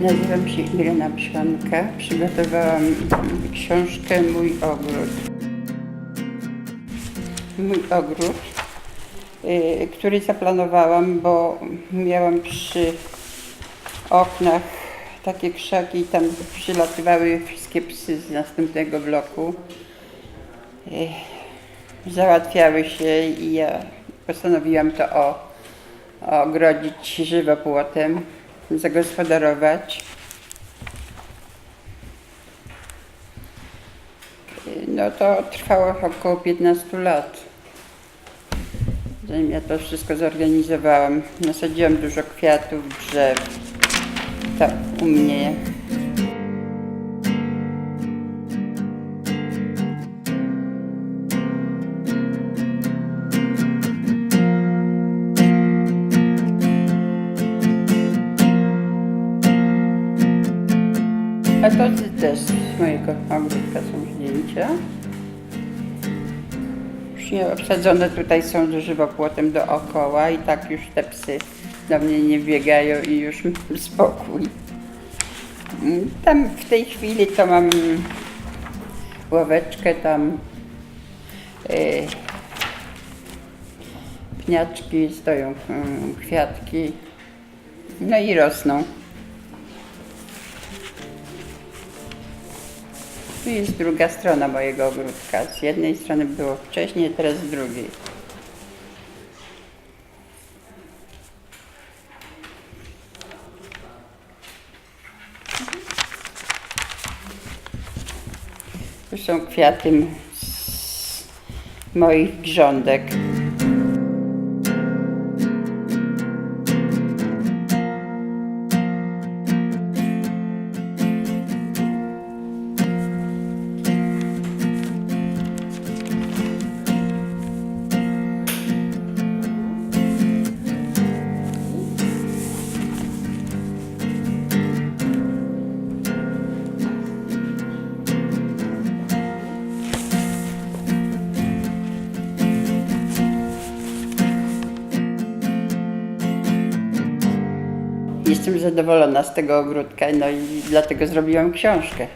Nazywam się Irena Przanka. Przygotowałam książkę Mój ogród. Mój ogród, y, który zaplanowałam, bo miałam przy oknach takie krzaki i tam przylatywały wszystkie psy z następnego bloku. Y, Załatwiały się i ja postanowiłam to o, ogrodzić żywopłotem, zagospodarować. No to trwało około 15 lat. Zanim ja to wszystko zorganizowałam, nasadziłam dużo kwiatów, drzew. Tak, u mnie. A to też z mojego ogródka są zdjęcia. Już nie obsadzone tutaj są żywopłotem dookoła i tak już te psy do mnie nie biegają i już spokój. Tam w tej chwili to mam ławeczkę, tam y, pniaczki, stoją mm, kwiatki, no i rosną. Tu jest druga strona mojego ogródka. Z jednej strony było wcześniej, teraz z drugiej. Tu są kwiaty z moich grządek. Jestem zadowolona z tego ogródka, no i dlatego zrobiłam książkę.